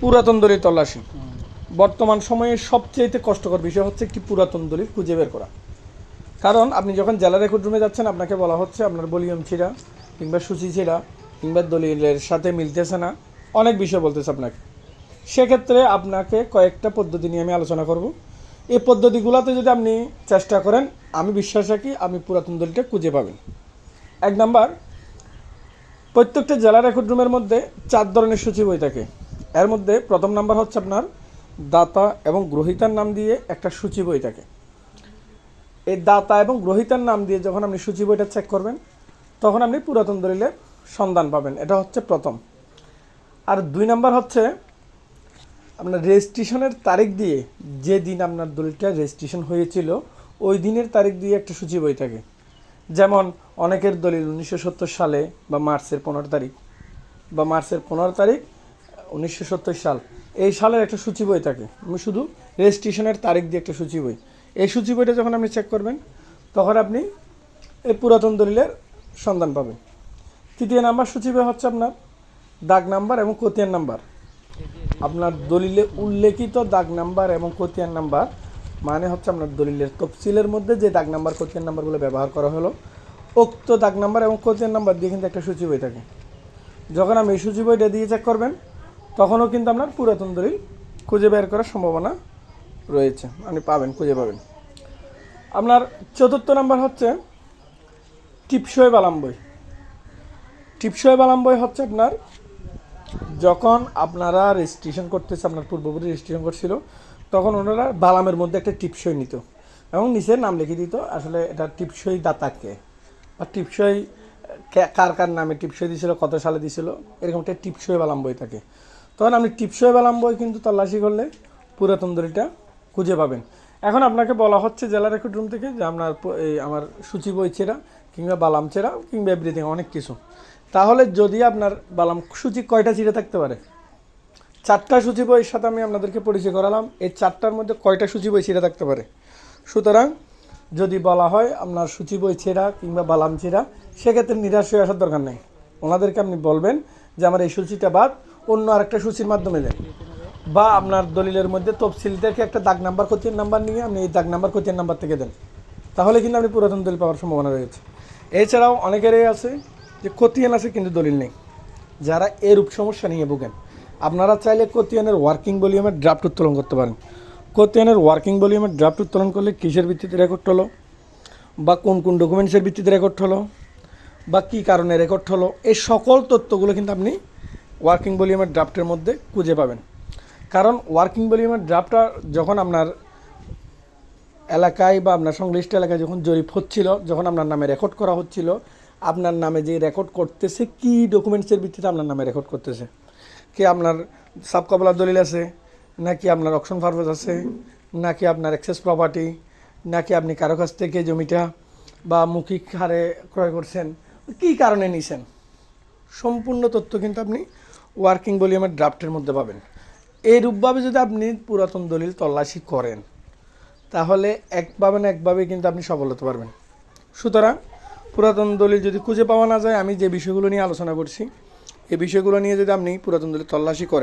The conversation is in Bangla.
পুরাতন দলিল তল্লাশি। বর্তমান সময়ে সবচেয়ে কষ্টকর বিষয় হচ্ছে একটি পুরাতন দলিল খুঁজে বের করা। কারণ আপনি যখন জেলা রেকর্ড রুমে যাচ্ছেন, আপনাকে বলা হচ্ছে আপনার বলিয়ম ছিঁড়া কিংবা সূচি ছিঁড়া কিংবা দলিলের সাথে মিলতেছে না। অনেক বিষয় বলতেছে আপনাকে। সেক্ষেত্রে আপনাকে কয়েকটা পদ্ধতি নিয়ে আমি আলোচনা করব। এই পদ্ধতিগুলোতে যদি আপনি চেষ্টা করেন, আমি বিশ্বাস রাখি আমি পুরাতন দলিলটা খুঁজে পাবেন। এক নাম্বার, প্রত্যেকটা জেলা রেকর্ড রুমের মধ্যে চার ধরনের সূচি বই থাকে। এর মধ্যে প্রথম নাম্বার হচ্ছে আপনার দাতা এবং গ্রহিতার নাম দিয়ে একটা সূচি বই থাকে। এই দাতা এবং গ্রহিতার নাম দিয়ে যখন আপনি সূচি বইটা চেক করবেন, তখন আপনি পুরাতন দলিলের সন্ধান পাবেন। এটা হচ্ছে প্রথম। আর দুই নাম্বার হচ্ছে আপনার রেজিস্ট্রেশনের তারিখ দিয়ে যে দিন আপনার দলিলটা রেজিস্ট্রেশন হয়েছিল, ওই দিনের তারিখ দিয়ে একটা সূচি বই থাকে। যেমন অনেকের দলিল উনিশশো সত্তর সালে বা মার্চের পনেরো তারিখ বা মার্চের পনেরো তারিখ উনিশশো সত্তর সাল। এই সালের একটা সূচি বই থাকে। আমি শুধু রেজিস্ট্রেশনের তারিখ দিয়ে একটা সূচি বই। এই সূচি বইটা যখন আপনি চেক করবেন, তখন আপনি এই পুরাতন দলিলের সন্ধান পাবেন। তৃতীয় নাম্বার সূচি বই হচ্ছে আপনার দাগ নাম্বার এবং কোতিয়ান নাম্বার। আপনার দলিলে উল্লেখিত দাগ নাম্বার এবং কোতিয়ান নাম্বার মানে হচ্ছে আপনার দলিলের তফসিলের মধ্যে যে দাগ নাম্বার, কোতিয়ান নাম্বারগুলো ব্যবহার করা হলো, উক্ত দাগ নাম্বার এবং কোতিয়ান নাম্বার দিয়ে কিন্তু একটা সূচি বই থাকে। যখন আমি এই সূচি বইটা দিয়ে চেক করবেন তখনও কিন্তু আপনার পুরাতন দলিল খুঁজে বের করার সম্ভাবনা রয়েছে। আপনি পাবেন, খুঁজে পাবেন। আপনার চতুর্থ নাম্বার হচ্ছে টিপসই বালাম বই টিপসই বালাম বই হচ্ছে আপনার যখন আপনারা রেজিস্ট্রেশন করতেছে, আপনার পূর্ববর্তী রেজিস্ট্রেশন করছিল, তখন ওনারা বালামের মধ্যে একটা টিপসই নিত এবং নিচে নাম লিখে দিত, আসলে এটা টিপসই দাতাকে। বা টিপসই কার কার নামে টিপসই দিছিল, কত সালে দিছিল, এরকম একটা টিপসই বালাম বই থাকে। তখন আপনি টিপসই বালাম বই কিন্তু তল্লাশি করলে পুরাতন দড়িটা খুঁজে পাবেন। এখন আপনাকে বলা হচ্ছে জেলা রেকর্ড রুম থেকে যে আপনার এই আমার সূচি বই ছেঁড়া কিংবা বালাম ছেঁড়া কিংবা এভরিথিং অনেক কিছু। তাহলে যদি আপনার বালাম সূচি কয়টা চিড়ে থাকতে পারে? চারটা সূচি বইয়ের সাথে আমি আপনাদেরকে পরিচয় করালাম, এই চারটার মধ্যে কয়টা সূচি বই ছেড়ে থাকতে পারে? সুতরাং যদি বলা হয় আপনার সূচি বই ছেঁড়া কিংবা বালাম ছেঁড়া, সেক্ষেত্রে নিরাশ হয়ে আসার দরকার নেই। ওনাদেরকে আপনি বলবেন যে আমার এই সূচিটা বাদ অন্য আরেকটা সূচির মাধ্যমে দেন। বা আপনার দলিলের মধ্যে তফসিল থেকে একটা দাগ নাম্বার কোচিং নাম্বার নিয়ে আপনি এই দাগ নাম্বার কোচিং নাম্বার থেকে দেন। তাহলে কিন্তু আপনি পুরাতন দলিল পাওয়ার সম্ভাবনা রয়েছে। এছাড়াও অনেকেরই আছে যে কতিয়ান আছে কিন্তু দলিল নেই। যারা এরূপ সমস্যা নিয়ে ভোগেন, আপনারা চাইলে কোতিয়ানের ওয়ার্কিং ভলিউমের ড্রাফট উত্তোলন করতে পারেন। কোতিয়ানের ওয়ার্কিং ভলিউমের ড্রাফট উত্তোলন করলে কিসের ভিত্তিতে রেকর্ড হলো, বা কোন কোন ডকুমেন্টসের ভিত্তিতে রেকর্ড হলো, বা কী কারণে রেকর্ড হলো, এই সকল তথ্যগুলো কিন্তু আপনি ওয়ার্কিং ভলিউমের ড্রাফটের মধ্যে খুঁজে পাবেন। কারণ ওয়ার্কিং ভলিউমের ড্রাফটটা যখন আপনার এলাকায় বা আপনার সংশ্লিষ্ট এলাকায় যখন জরিপ হচ্ছিল, যখন আপনার নামে রেকর্ড করা হচ্ছিল, আপনার নামে যে রেকর্ড করতেছে, কি ডকুমেন্টসের ভিত্তিতে আপনার নামে রেকর্ড করতেছে? কি আপনার সাবকবলার দলিল আছে? নাকি আপনার অকশন পারপাস আছে? নাকি আপনার এক্সেস প্রপার্টি নাকি আপনি কারও কাছ থেকে জমিটা বা মৌখিক হারে ক্রয় করছেন? কী কারণে নিছেন? সম্পূর্ণ তথ্য কিন্তু আপনি ওয়ার্কিং ভলিউমের ড্রাফটের মধ্যে পাবেন। এইরূপভাবে যদি আপনি পুরাতন দলিল তল্লাশি করেন, তাহলে এক পাবেন একভাবে কিন্তু আপনি সফল হতে পারবেন। সুতরাং পুরাতন দলিল যদি খুঁজে পাওয়া না যায়, আমি যে বিষয়গুলো নিয়ে আলোচনা করছি, এই বিষয়গুলো নিয়ে যদি আপনি পুরাতন দলিল তল্লাশি করেন